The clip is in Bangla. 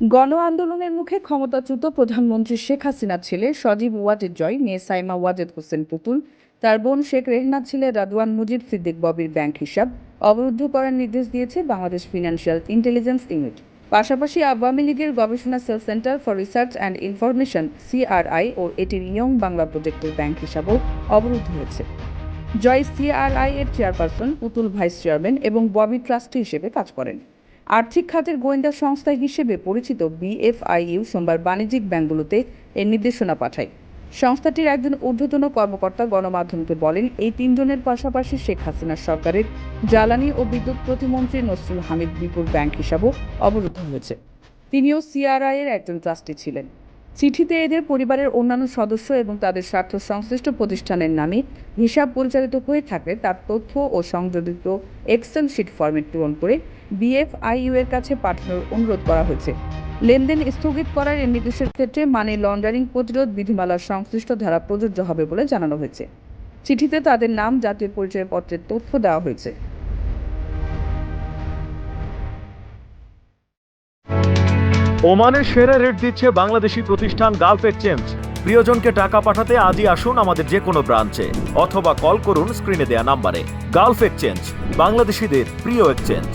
গণ আন্দোলনের মুখে ক্ষমতাচ্যুত প্রধানমন্ত্রী শেখ হাসিনার ছেলে সজীব ওয়াজেদ জয় মেয়ে সাইমা ওয়াজেদ হোসেন পুতুল, তার বোন শেখ রেহনা ছেলে রাদওয়ান মুজিব সিদ্দিক ববির ব্যাংক হিসাব, অবরুদ্ধ করার নির্দেশ দিয়েছে বাংলাদেশ ফিনান্সিয়াল ইন্টেলিজেন্স ইউনিট। পাশাপাশি আওয়ামী লীগের গবেষণা cell centre for research and information, CRI ও এটির ইয়ং বাংলা প্রজেক্টের ব্যাংক হিসাবও অবরুদ্ধ হয়েছে। জয় সিআরআই এর চেয়ারপারসন, পুতুল ভাইস চেয়ারম্যান এবং ববি ট্রাস্টি হিসেবে কাজ করেন। আর্থিক খাতের গোয়েন্দা সংস্থা হিসেবে পরিচিত বিএফআইইউ সোমবার বাণিজ্যিক ব্যাংকগুলোতে এর নির্দেশনা পাঠায়। সংস্থাটির একজন ঊর্ধ্বতন কর্মকর্তা গণমাধ্যমকে বলেন, এই তিনজনের পাশাপাশি শেখ হাসিনার সরকারের জ্বালানি ও বিদ্যুৎ প্রতিমন্ত্রী নসরুল হামিদ বিপুর ব্যাংক হিসাবও অবরুদ্ধ হয়েছে। তিনিও সিআরআই এর একজন ট্রাস্টি ছিলেন। চিঠিতে এদের পরিবারের অন্যান্য সদস্য এবং তাদের স্বার্থ সংশ্লিষ্ট প্রতিষ্ঠানের নামে হিসাব পরিচালিত হয়ে থাকে তার তথ্য ও সংযোজিত এক্সেল শিট ফরম্যাট পূরণ করে বিএফআইইউ এর কাছে পাঠানোর অনুরোধ করা হয়েছে। লেনদেন স্থগিত করার এই নির্দেশের ক্ষেত্রে মানি লন্ডারিং প্রতিরোধ বিধিমালার সংশ্লিষ্ট ধারা প্রযোজ্য হবে বলে জানানো হয়েছে। চিঠিতে তাদের নাম, জাতীয় পরিচয়পত্রের তথ্য দেওয়া হয়েছে। ওমানের সেরা রেট দিচ্ছে বাংলাদেশি প্রতিষ্ঠান গালফ এক্সচেঞ্জ। প্রিয়জনকে টাকা পাঠাতে আজই আসুন আমাদের যে কোনো ব্রাঞ্চে, অথবা কল করুন স্ক্রিনে দেয়া নাম্বারে। গালফ এক্সচেঞ্জ, বাংলাদেশিদের প্রিয় এক্সচেঞ্জ।